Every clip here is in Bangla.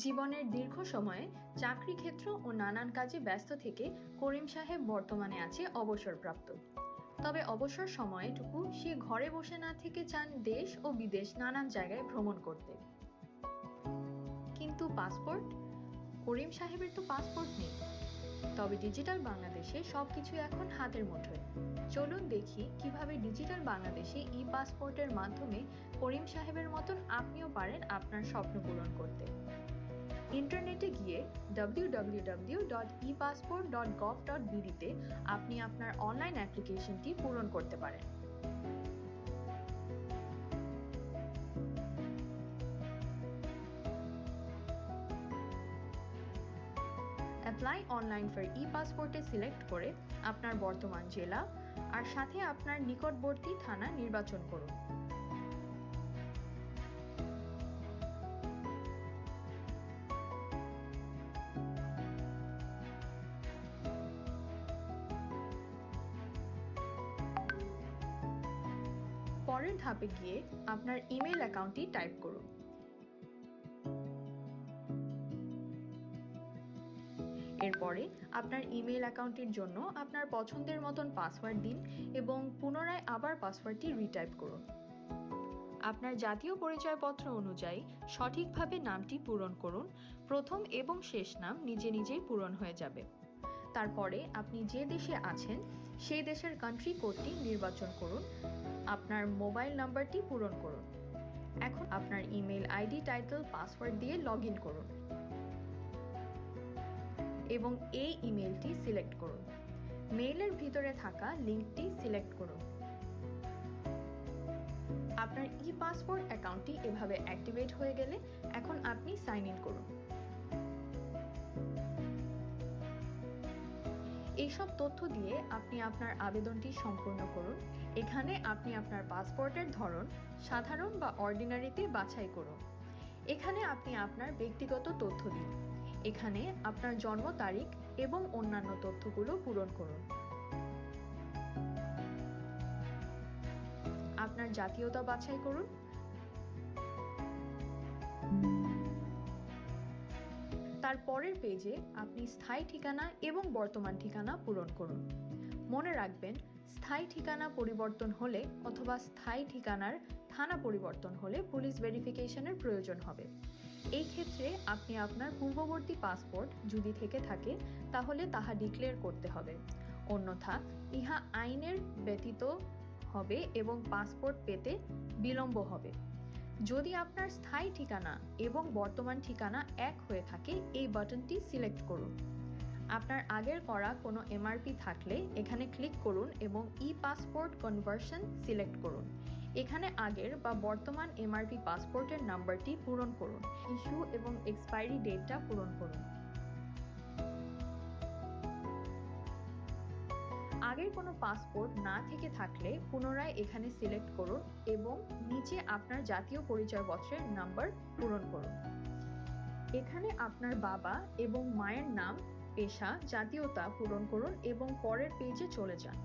জীবনের দীর্ঘ সময়ে চাকরি ক্ষেত্র ও নানান কাজে ব্যস্ত থেকে করিম সাহেব বর্তমানে আছে অবসরপ্রাপ্ত। তবে অবসর সময়টুকু সে ঘরে বসে না থেকে চান দেশ ও বিদেশ নানান জায়গায় ভ্রমণ করতে। কিন্তু পাসপোর্ট? করিম সাহেবের তো পাসপোর্ট নেই। তবে ডিজিটাল বাংলাদেশে সবকিছু এখন হাতের মুঠোয়। চলুন দেখি কীভাবে ডিজিটাল বাংলাদেশে ই পাসপোর্টের মাধ্যমে করিম সাহেবের মতন আপনিও পারেন আপনার স্বপ্ন পূরণ করতে। ইন্টারনেটে গিয়ে www.epassport.gov.bd তে আপনি আপনার অনলাইন অ্যাপ্লিকেশনটি পূরণ করতে পারেন। অ্যাপ্লাই অনলাইন ফর ই পাসপোর্টে সিলেক্ট করে আপনার বর্তমান জেলা আর সাথে আপনার নিকটবর্তী থানা নির্বাচন করুন। পরের ধাপে গিয়ে আপনার ইমেল অ্যাকাউন্টটি টাইপ করুন। এরপরে আপনার ইমেল অ্যাকাউন্টের জন্য আপনার পছন্দের মতন পাসওয়ার্ড দিন এবং পুনরায় আবার পাসওয়ার্ডটি রিটাইপ করুন। আপনার জাতীয় পরিচয়পত্র অনুযায়ী সঠিকভাবে নামটি পূরণ করুন। প্রথম এবং শেষ নাম নিজে নিজেই পূরণ হয়ে যাবে। তারপরে আপনি যে দেশে আছেন, সেই দেশের কান্ট্রি কোডটি নির্বাচন করুন। আপনার মোবাইল নাম্বারটি পূরণ করুন। এখন আপনার ইমেল আইডি টাইটেল পাসওয়ার্ড দিয়ে লগ ইন করুন এবং এই ইমেলটি সিলেক্ট করুন। মেইলের ভিতরে থাকা লিঙ্কটি সিলেক্ট করুন। আপনার ই পাসপোর্ট অ্যাকাউন্টটি এভাবে অ্যাক্টিভেট হয়ে গেলে এখন আপনি সাইন ইন করুন। এইসব তথ্য দিয়ে আপনি আপনার আবেদনটি সম্পূর্ণ করুন। এখানে আপনি আপনার পাসপোর্টের ধরন, সাধারণ বা অর্ডিনারিতে বাছাই করুন। এখানে আপনি আপনার ব্যক্তিগত তথ্য দিন। এখানে আপনার জন্ম তারিখ এবং অন্যান্য তথ্যগুলো পূরণ করুন। আপনার জাতীয়তা বাছাই করুন। তার পরের পেজে আপনি স্থায়ী ঠিকানা এবং বর্তমান ঠিকানা পূরণ করুন। মনে রাখবেন, স্থায়ী ঠিকানা পরিবর্তন হলে অথবা স্থায়ী ঠিকানার থানা পরিবর্তন হলে পুলিশ ভেরিফিকেশনের প্রয়োজন হবে। এই ক্ষেত্রে আপনি আপনার পূর্ববর্তী পাসপোর্ট যদি থেকে থাকে, তাহলে তাহা ডিক্লেয়ার করতে হবে। অন্যথা, ইহা আইনের ব্যতীত হবে এবং পাসপোর্ট পেতে বিলম্ব হবে। যদি আপনার স্থায়ী ঠিকানা এবং বর্তমান ঠিকানা এক হয়ে থাকে, এই বাটনটি সিলেক্ট করুন। আপনার আগের করা কোনো এমআরপি থাকলে এখানে ক্লিক করুন এবং ই পাসপোর্ট কনভার্সন সিলেক্ট করুন। এখানে আগের বা বর্তমান এমআরপি পাসপোর্টের নাম্বারটি পূরণ করুন। ইস্যু এবং এক্সপায়ারি ডেটটা পূরণ করুন। আগের কোনো পাসপোর্ট না থেকে থাকলে পুনরায় এখানে সিলেক্ট করুন এবং নিচে আপনার জাতীয় পরিচয়পত্রের নাম্বার পূরণ করুন। এখানে আপনার বাবা এবং মায়ের নাম, পেশা, জাতীয়তা পূরণ করুন এবং পরের পেজে চলে যান।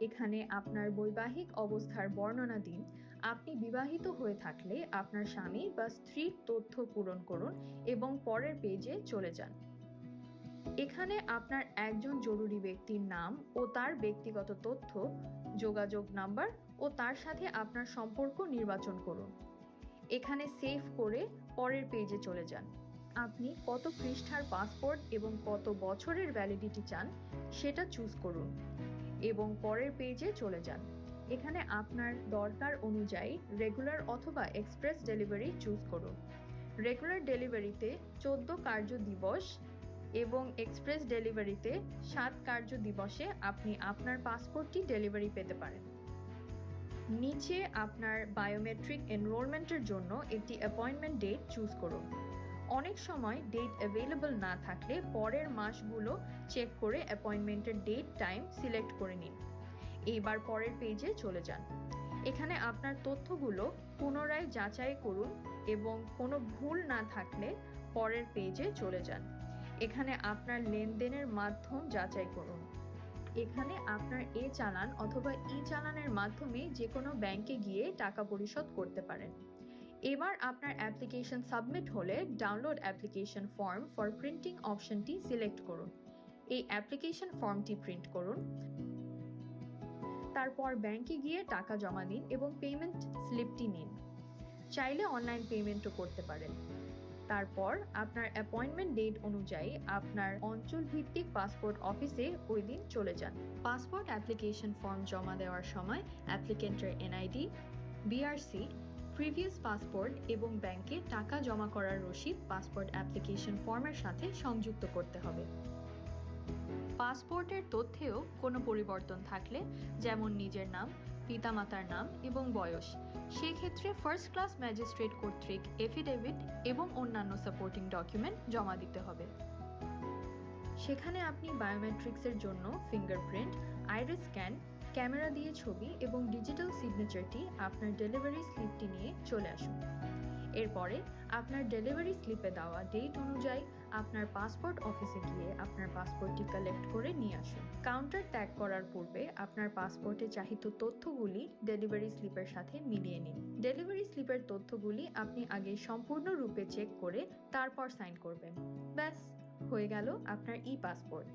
এখানে আপনার বৈবাহিক অবস্থার বর্ণনা দিন। আপনি বিবাহিত হয়ে থাকলে আপনার স্বামী বা স্ত্রীর তথ্য পূরণ করুন এবং পরের পেজে চলে যান। এখানে আপনার একজন জরুরি ব্যক্তির নাম ও তার ব্যক্তিগত তথ্য, যোগাযোগ নাম্বার ও তার সাথে আপনার সম্পর্ক নির্বাচন করুন। এখানে সেভ করে পরের পেজে চলে যান। আপনি কত পৃষ্ঠার পাসপোর্ট এবং কত বছরের ভ্যালিডিটি চান সেটা চুজ করুন এবং পরের পেজে চলে যান। এখানে আপনার দরকার অনুযায়ী রেগুলার অথবা এক্সপ্রেস ডেলিভারি চুজ করুন। রেগুলার ডেলিভারিতে চোদ্দ কার্য দিবস এবং এক্সপ্রেস ডেলিভারিতে সাত কার্য দিবসে আপনি আপনার পাসপোর্টটি ডেলিভারি পেতে পারেন। নিচে আপনার বায়োমেট্রিক এনরোলমেন্টের জন্য একটি অ্যাপয়েন্টমেন্ট ডেট চুজ করুন। অনেক সময় ডেট অ্যাভেলেবল না থাকলে পরের মাসগুলো চেক করে অ্যাপয়েন্টমেন্টের ডেট টাইম সিলেক্ট করে নিন। এইবার পরের পেজে চলে যান। এখানে আপনার তথ্যগুলো পুনরায় যাচাই করুন এবং কোনো ভুল না থাকলে পরের পেজে চলে যান। এখানে আপনার লেনদেনের মাধ্যম যাচাই করুন। এখানে আপনার এ চালান অথবা ই চালানের মাধ্যমে যে কোনো ব্যাংকে গিয়ে টাকা পরিশোধ করতে পারেন। এবার আপনার অ্যাপ্লিকেশন সাবমিট হলে download application form for printing অপশনটি সিলেক্ট করুন। এই অ্যাপ্লিকেশন ফর্মটি প্রিন্ট করুন। তারপর ব্যাংকে গিয়ে টাকা জমা দিন এবং পেমেন্ট স্লিপটি নিন। চাইলে অনলাইন পেমেন্টও করতে পারেন। তারপর আপনার অ্যাপয়েন্টমেন্ট ডেট অনুযায়ী আপনার অঞ্চল ভিত্তিক পাসপোর্ট অফিসে ওই দিন চলে যান। পাসপোর্ট অ্যাপ্লিকেশন ফর্ম জমা দেওয়ার সময় অ্যাপ্লিকেন্টের এনআইডি বিআরসি প্রিভিয়াস পাসপোর্ট এবং ব্যাংকে টাকা জমা করার রসিদ পাসপোর্ট অ্যাপ্লিকেশন ফর্মের সাথে সংযুক্ত করতে হবে। পাসপোর্টের তথ্যেও কোনো পরিবর্তন থাকলে, যেমন নিজের নাম, পিতামাতার নাম এবং বয়স। সেক্ষেত্রে ফার্স্ট ক্লাস ম্যাজিস্ট্রেট কর্তৃক এফিডেভিট এবং অন্যান্য সাপোর্টিং ডকুমেন্ট জমা দিতে হবে। সেখানে আপনি বায়োমেট্রিক্সের জন্য ফিঙ্গারপ্রিন্ট আইরিস স্ক্যান ক্যামেরা দিয়ে ছবি এবং ডিজিটাল সিগনেচারটি আপনার ডেলিভারি স্লিপটি নিয়ে চলে আসুন। এরপরে আপনার ডেলিভারি স্লিপে দেওয়া ডেট অনুযায়ী আপনার পাসপোর্ট অফিসে গিয়ে আপনার পাসপোর্টটি কালেক্ট করে নিয়ে আসুন। কাউন্টার ত্যাগ করার পূর্বে আপনার পাসপোর্টে চাহিত তথ্যগুলি ডেলিভারি স্লিপের সাথে মিলিয়ে নিন। ডেলিভারি স্লিপের তথ্যগুলি আপনি আগে সম্পূর্ণরূপে চেক করে তারপর সাইন করবেন। ব্যাস, হয়ে গেল আপনার ই পাসপোর্ট